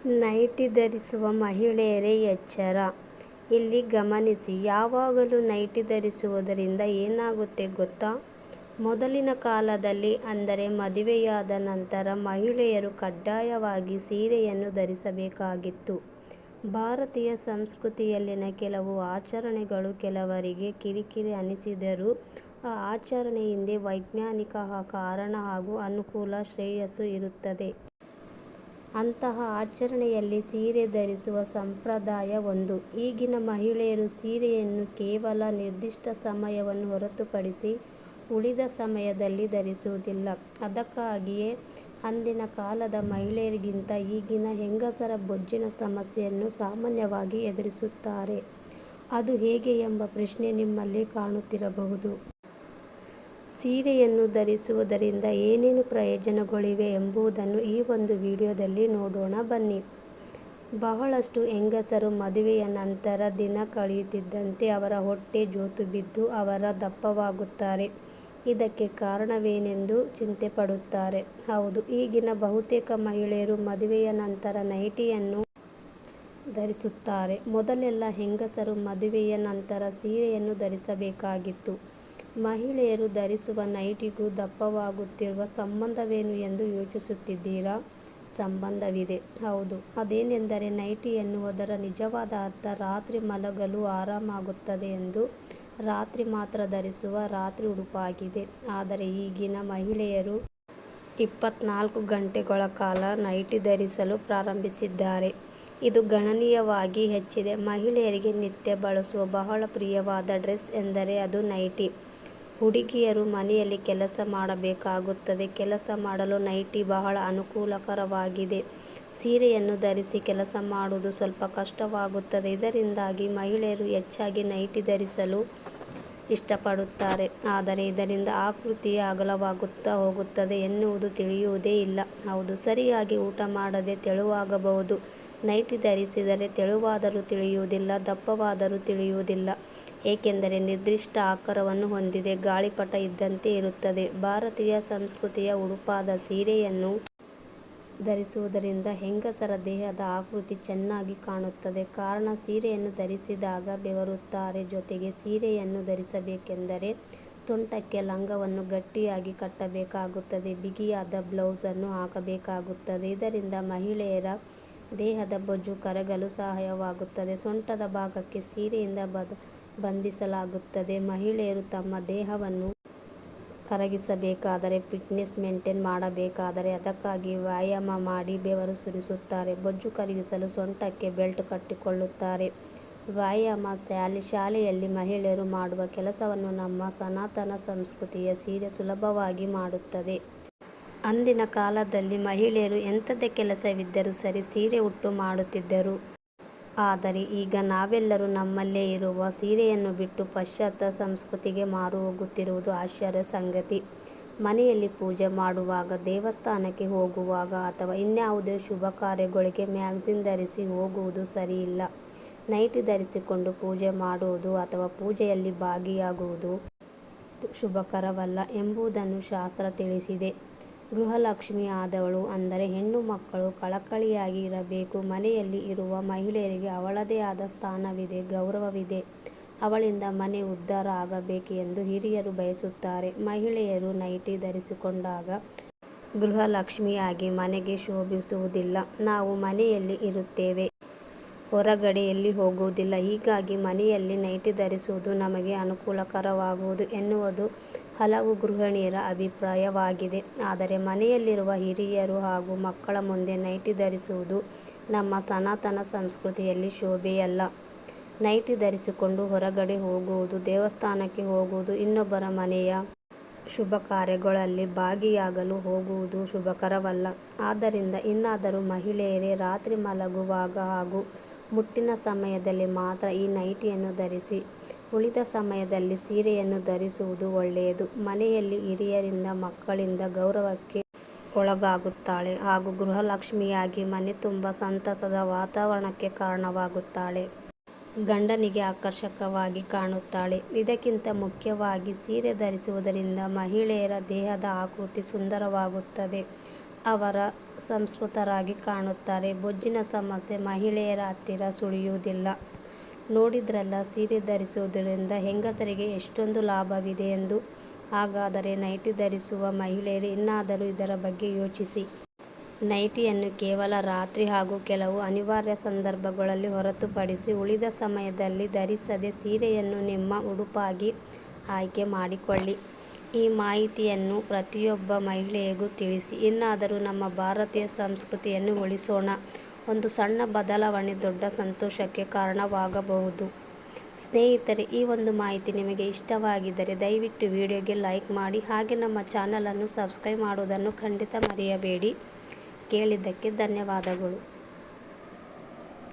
Nighty ಧರಿಸುವ ಮಹಿಳೆಯರೇ ಎಚ್ಚರ! ಇಲ್ಲಿ ಗಮನಿಸಿ. ಯಾವಾಗಲೂ ನೈಟಿ ಧರಿಸುವುದರಿಂದ ಏನಾಗುತ್ತೆ ಗೊತ್ತಾ? ಮೊದಲಿನ ಕಾಲದಲ್ಲಿ ಅಂದರೆ ಮದುವೆಯಾದ ನಂತರ ಮಹಿಳೆಯರು ಕಡ್ಡಾಯವಾಗಿ ಸೀರೆಯನ್ನು ಧರಿಸಬೇಕಾಗಿತ್ತು. ಭಾರತೀಯ ಸಂಸ್ಕೃತಿಯಲ್ಲಿನ ಕೆಲವು ಆಚರಣೆಗಳು ಕೆಲವರಿಗೆ ಕಿರಿಕಿರಿ ಅನಿಸಿದರೂ ಆ ಆಚರಣೆ ಹಿಂದೆ ವೈಜ್ಞಾನಿಕ ಕಾರಣ ಹಾಗೂ ಅನುಕೂಲ, ಶ್ರೇಯಸ್ಸು ಇರುತ್ತದೆ. ಅಂತಹ ಆಚರಣೆಯಲ್ಲಿ ಸೀರೆ ಧರಿಸುವ ಸಂಪ್ರದಾಯ ಒಂದು. ಈಗಿನ ಮಹಿಳೆಯರು ಸೀರೆಯನ್ನು ಕೇವಲ ನಿರ್ದಿಷ್ಟ ಸಮಯವನ್ನು ಹೊರತುಪಡಿಸಿ ಉಳಿದ ಸಮಯದಲ್ಲಿ ಧರಿಸುವುದಿಲ್ಲ. ಅದಕ್ಕಾಗಿಯೇ ಅಂದಿನ ಕಾಲದ ಮಹಿಳೆಯರಿಗಿಂತ ಈಗಿನ ಹೆಂಗಸರ ಬೊಜ್ಜಿನ ಸಮಸ್ಯೆಯನ್ನು ಸಾಮಾನ್ಯವಾಗಿ ಎದುರಿಸುತ್ತಾರೆ. ಅದು ಹೇಗೆ ಎಂಬ ಪ್ರಶ್ನೆ ನಿಮ್ಮಲ್ಲಿ ಕಾಡುತ್ತಿರಬಹುದು. ಸೀರೆಯನ್ನು ಧರಿಸುವುದರಿಂದ ಏನೇನು ಪ್ರಯೋಜನಗಳಿವೆ ಎಂಬುದನ್ನು ಈ ಒಂದು ವಿಡಿಯೋದಲ್ಲಿ ನೋಡೋಣ ಬನ್ನಿ. ಬಹಳಷ್ಟು ಹೆಂಗಸರು ಮದುವೆಯ ನಂತರ ದಿನ ಕಳೆಯುತ್ತಿದ್ದಂತೆ ಅವರ ಹೊಟ್ಟೆ ಜೋತು ಬಿದ್ದು ಅವರ ದಪ್ಪವಾಗುತ್ತಾರೆ. ಇದಕ್ಕೆ ಕಾರಣವೇನೆಂದು ಚಿಂತೆಪಡುತ್ತಾರೆ. ಹೌದು, ಈಗಿನ ಬಹುತೇಕ ಮಹಿಳೆಯರು ಮದುವೆಯ ನಂತರ ನೈಟಿಯನ್ನು ಧರಿಸುತ್ತಾರೆ. ಮೊದಲೆಲ್ಲ ಹೆಂಗಸರು ಮದುವೆಯ ನಂತರ ಸೀರೆಯನ್ನು ಧರಿಸಬೇಕಾಗಿತ್ತು. ಮಹಿಳೆಯರು ಧರಿಸುವ ನೈಟಿಗೂ ದಪ್ಪವಾಗುತ್ತಿರುವ ಸಂಬಂಧವೇನು ಎಂದು ಯೋಚಿಸುತ್ತಿದ್ದೀರಾ? ಸಂಬಂಧವಿದೆ. ಹೌದು. ಅದೇನೆಂದರೆ ನೈಟಿ ಎನ್ನುವುದರ ನಿಜವಾದ ಅರ್ಥ ರಾತ್ರಿ ಮಲಗಲು ಆರಾಮಾಗುತ್ತದೆ ಎಂದು. ರಾತ್ರಿ ಮಾತ್ರ ಧರಿಸುವ ರಾತ್ರಿ ಉಡುಪಾಗಿದೆ. ಆದರೆ ಈಗಿನ ಮಹಿಳೆಯರು ಇಪ್ಪತ್ನಾಲ್ಕು ಗಂಟೆಗಳ ಕಾಲ ನೈಟಿ ಧರಿಸಲು ಪ್ರಾರಂಭಿಸಿದ್ದಾರೆ. ಇದು ಗಣನೀಯವಾಗಿ ಹೆಚ್ಚಿದೆ. ಮಹಿಳೆಯರಿಗೆ ನಿತ್ಯ ಬಳಸುವ ಬಹಳ ಪ್ರಿಯವಾದ ಡ್ರೆಸ್ ಎಂದರೆ ಅದು ನೈಟಿ. ಹುಡುಗಿಯರು ಮನೆಯಲ್ಲಿ ಕೆಲಸ ಮಾಡಬೇಕಾಗುತ್ತದೆ. ಕೆಲಸ ಮಾಡಲು ನೈಟಿ ಬಹಳ ಅನುಕೂಲಕರವಾಗಿದೆ. ಸೀರೆಯನ್ನು ಧರಿಸಿ ಕೆಲಸ ಮಾಡುವುದು ಸ್ವಲ್ಪ ಕಷ್ಟವಾಗುತ್ತದೆ. ಇದರಿಂದಾಗಿ ಮಹಿಳೆಯರು ಹೆಚ್ಚಾಗಿ ನೈಟಿ ಧರಿಸಲು ಇಷ್ಟಪಡುತ್ತಾರೆ. ಆದರೆ ಇದರಿಂದ ಆಕೃತಿ ಅಗಲವಾಗುತ್ತಾ ಹೋಗುತ್ತದೆ ಎನ್ನುವುದು ತಿಳಿಯುವುದೇ ಇಲ್ಲ. ಹೌದು ಸರಿಯಾಗಿ ಊಟ ಮಾಡದೆ ತೆಳುವಾಗಬಹುದು. ನೈಟಿ ಧರಿಸಿದರೆ ತೆಳುವಾದರೂ ತಿಳಿಯುವುದಿಲ್ಲ, ದಪ್ಪವಾದರೂ ತಿಳಿಯುವುದಿಲ್ಲ. ಏಕೆಂದರೆ ನಿರ್ದಿಷ್ಟ ಆಕಾರವನ್ನು ಹೊಂದಿದೆ. ಗಾಳಿಪಟ ಇದ್ದಂತೆ ಇರುತ್ತದೆ. ಭಾರತೀಯ ಸಂಸ್ಕೃತಿಯ ಉಡುಪಾದ ಸೀರೆಯನ್ನು ಧರಿಸುವುದರಿಂದ ಹೆಂಗಸರ ದೇಹದ ಆಕೃತಿ ಚೆನ್ನಾಗಿ ಕಾಣುತ್ತದೆ. ಕಾರಣ, ಸೀರೆಯನ್ನು ಧರಿಸಿದಾಗ ಬೆವರುತ್ತಾರೆ. ಜೊತೆಗೆ ಸೀರೆಯನ್ನು ಧರಿಸಬೇಕೆಂದರೆ ಸೊಂಟಕ್ಕೆ ಲಂಗವನ್ನು ಗಟ್ಟಿಯಾಗಿ ಕಟ್ಟಬೇಕಾಗುತ್ತದೆ. ಬಿಗಿಯಾದ ಬ್ಲೌಸ್ ಅನ್ನು ಹಾಕಬೇಕಾಗುತ್ತದೆ. ಇದರಿಂದ ಮಹಿಳೆಯರ ದೇಹದ ಬೊಜ್ಜು ಕರಗಲು ಸಹಾಯವಾಗುತ್ತದೆ. ಸೊಂಟದ ಭಾಗಕ್ಕೆ ಸೀರೆಯಿಂದ ಬಂಧಿಸಲಾಗುತ್ತದೆ. ಮಹಿಳೆಯರು ತಮ್ಮ ದೇಹವನ್ನು ಕರಗಿಸಬೇಕಾದರೆ, ಫಿಟ್ನೆಸ್ ಮೇಂಟೇನ್ ಮಾಡಬೇಕಾದರೆ ಅದಕ್ಕಾಗಿ ವ್ಯಾಯಾಮ ಮಾಡಿ ಬೆವರು ಸುರಿಸುತ್ತಾರೆ. ಬೊಜ್ಜು ಕರಗಿಸಲು ಸೊಂಟಕ್ಕೆ ಬೆಲ್ಟ್ ಕಟ್ಟಿಕೊಳ್ಳುತ್ತಾರೆ. ವ್ಯಾಯಾಮ ಶಾಲೆಯಲ್ಲಿ ಮಹಿಳೆಯರು ಮಾಡುವ ಕೆಲಸವನ್ನು ನಮ್ಮ ಸನಾತನ ಸಂಸ್ಕೃತಿಯ ಸೀರೆ ಸುಲಭವಾಗಿ ಮಾಡುತ್ತದೆ. ಅಂದಿನ ಕಾಲದಲ್ಲಿ ಮಹಿಳೆಯರು ಎಂಥದೇ ಕೆಲಸವಿದ್ದರೂ ಸರಿ ಸೀರೆ ಉಟ್ಟು ಮಾಡುತ್ತಿದ್ದರು. ಆದರೆ ಈಗ ನಾವೆಲ್ಲರೂ ನಮ್ಮಲ್ಲೇ ಇರುವ ಸೀರೆಯನ್ನು ಬಿಟ್ಟು ಪಾಶ್ಚಾತ್ಯ ಸಂಸ್ಕೃತಿಗೆ ಮಾರು ಹೋಗುತ್ತಿರುವುದು ಆಶ್ಚರ್ಯ ಸಂಗತಿ. ಮನೆಯಲ್ಲಿ ಪೂಜೆ ಮಾಡುವಾಗ, ದೇವಸ್ಥಾನಕ್ಕೆ ಹೋಗುವಾಗ ಅಥವಾ ಇನ್ಯಾವುದೇ ಶುಭ ಕಾರ್ಯಗಳಿಗೆ ಮ್ಯಾಗ್ಝಿನ್ ಧರಿಸಿ ಹೋಗುವುದು ಸರಿಯಿಲ್ಲ. ನೈಟಿ ಧರಿಸಿಕೊಂಡು ಪೂಜೆ ಮಾಡುವುದು ಅಥವಾ ಪೂಜೆಯಲ್ಲಿ ಭಾಗಿಯಾಗುವುದು ಶುಭಕರವಲ್ಲ ಎಂಬುದನ್ನು ಶಾಸ್ತ್ರ ತಿಳಿಸಿದೆ. ಗೃಹಲಕ್ಷ್ಮಿ ಆದವಳು ಅಂದರೆ ಹೆಣ್ಣು ಮಕ್ಕಳು ಕಳಕಳಿಯಾಗಿ ಇರಬೇಕು. ಮನೆಯಲ್ಲಿ ಇರುವ ಮಹಿಳೆಯರಿಗೆ ಅವಳದೇ ಆದ ಸ್ಥಾನವಿದೆ, ಗೌರವವಿದೆ. ಅವಳಿಂದ ಮನೆ ಉದ್ಧಾರ ಆಗಬೇಕು ಎಂದು ಹಿರಿಯರು ಬಯಸುತ್ತಾರೆ. ಮಹಿಳೆಯರು ನೈಟಿ ಧರಿಸಿಕೊಂಡಾಗ ಗೃಹಲಕ್ಷ್ಮಿಯಾಗಿ ಮನೆಗೆ ಶೋಭಿಸುವುದಿಲ್ಲ. ನಾವು ಮನೆಯಲ್ಲಿ ಇರುತ್ತೇವೆ. ಹೊರಗಡೆ ಎಲ್ಲಿ ಹೋಗುವುದಿಲ್ಲ. ಹೀಗಾಗಿ ಮನೆಯಲ್ಲಿ ನೈಟಿ ಧರಿಸುವುದು ನಮಗೆ ಅನುಕೂಲಕರವಾಗುವುದು ಎನ್ನುವುದು ಹಲವು ಗೃಹಿಣಿಯರ ಅಭಿಪ್ರಾಯವಾಗಿದೆ. ಆದರೆ ಮನೆಯಲ್ಲಿರುವ ಹಿರಿಯರು ಹಾಗೂ ಮಕ್ಕಳ ಮುಂದೆ ನೈಟಿ ಧರಿಸುವುದು ನಮ್ಮ ಸನಾತನ ಸಂಸ್ಕೃತಿಯಲ್ಲಿ ಶೋಭೆಯಲ್ಲ. ನೈಟಿ ಧರಿಸಿಕೊಂಡು ಹೊರಗಡೆ ಹೋಗುವುದು, ದೇವಸ್ಥಾನಕ್ಕೆ ಹೋಗುವುದು, ಇನ್ನೊಬ್ಬರ ಮನೆಯ ಶುಭ ಕಾರ್ಯಗಳಲ್ಲಿ ಭಾಗಿಯಾಗಲು ಹೋಗುವುದು ಶುಭಕರವಲ್ಲ. ಆದ್ದರಿಂದ ಇನ್ನಾದರೂ ಮಹಿಳೆಯರೇ ರಾತ್ರಿ ಮಲಗುವಾಗ ಹಾಗೂ ಮುಟ್ಟಿನ ಸಮಯದಲ್ಲಿ ಮಾತ್ರ ಈ ನೈಟಿಯನ್ನು ಧರಿಸಿ ಉಳಿದ ಸಮಯದಲ್ಲಿ ಸೀರೆಯನ್ನು ಧರಿಸುವುದು ಒಳ್ಳೆಯದು. ಮನೆಯಲ್ಲಿ ಹಿರಿಯರಿಂದ, ಮಕ್ಕಳಿಂದ ಗೌರವಕ್ಕೆ ಒಳಗಾಗುತ್ತಾಳೆ ಹಾಗೂ ಗೃಹಲಕ್ಷ್ಮಿಯಾಗಿ ಮನೆ ತುಂಬ ಸಂತಸದ ವಾತಾವರಣಕ್ಕೆ ಕಾರಣವಾಗುತ್ತಾಳೆ. ಗಂಡನಿಗೆ ಆಕರ್ಷಕವಾಗಿ ಕಾಣುತ್ತಾಳೆ. ಇದಕ್ಕಿಂತ ಮುಖ್ಯವಾಗಿ ಸೀರೆ ಧರಿಸುವುದರಿಂದ ಮಹಿಳೆಯರ ದೇಹದ ಆಕೃತಿ ಸುಂದರವಾಗುತ್ತದೆ. ಅವರ ಸಂಸ್ಕೃತರಾಗಿ ಕಾಣುತ್ತಾರೆ ಬೊಜ್ಜಿನ ಸಮಸ್ಯೆ ಮಹಿಳೆಯರ ಹತ್ತಿರ ಸುಳಿಯುವುದಿಲ್ಲ ನೋಡಿದ್ರಲ್ಲ, ಸೀರೆ ಧರಿಸುವುದರಿಂದ ಹೆಂಗಸರಿಗೆ ಎಷ್ಟೊಂದು ಲಾಭವಿದೆ ಎಂದು. ಹಾಗಾದರೆ ನೈಟಿ ಧರಿಸುವ ಮಹಿಳೆಯರು ಇನ್ನಾದರೂ ಇದರ ಬಗ್ಗೆ ಯೋಚಿಸಿ. ನೈಟಿಯನ್ನು ಕೇವಲ ರಾತ್ರಿ ಹಾಗೂ ಕೆಲವು ಅನಿವಾರ್ಯ ಸಂದರ್ಭಗಳಲ್ಲಿ ಹೊರತುಪಡಿಸಿ ಉಳಿದ ಸಮಯದಲ್ಲಿ ಧರಿಸದೆ ಸೀರೆಯನ್ನು ನಿಮ್ಮ ಉಡುಪಾಗಿ ಆಯ್ಕೆ ಮಾಡಿಕೊಳ್ಳಿ. ಈ ಮಾಹಿತಿಯನ್ನು ಪ್ರತಿಯೊಬ್ಬ ಮಹಿಳೆಯಗೂ ತಿಳಿಸಿ. ಇನ್ನಾದರೂ ನಮ್ಮ ಭಾರತೀಯ ಸಂಸ್ಕೃತಿಯನ್ನು ಉಳಿಸೋಣ. ಒಂದು ಸಣ್ಣ ಬದಲಾವಣೆ ದೊಡ್ಡ ಸಂತೋಷಕ್ಕೆ ಕಾರಣವಾಗಬಹುದು. ಸ್ನೇಹಿತರೆ, ಈ ಒಂದು ಮಾಹಿತಿ ನಿಮಗೆ ಇಷ್ಟವಾಗಿದ್ದರೆ ದಯವಿಟ್ಟು ವಿಡಿಯೋಗೆ ಲೈಕ್ ಮಾಡಿ, ಹಾಗೆ ನಮ್ಮ ಚಾನಲನ್ನು ಸಬ್ಸ್ಕ್ರೈಬ್ ಮಾಡುವುದನ್ನು ಖಂಡಿತ ಮರೆಯಬೇಡಿ. ಕೇಳಿದ್ದಕ್ಕೆ ಧನ್ಯವಾದಗಳು.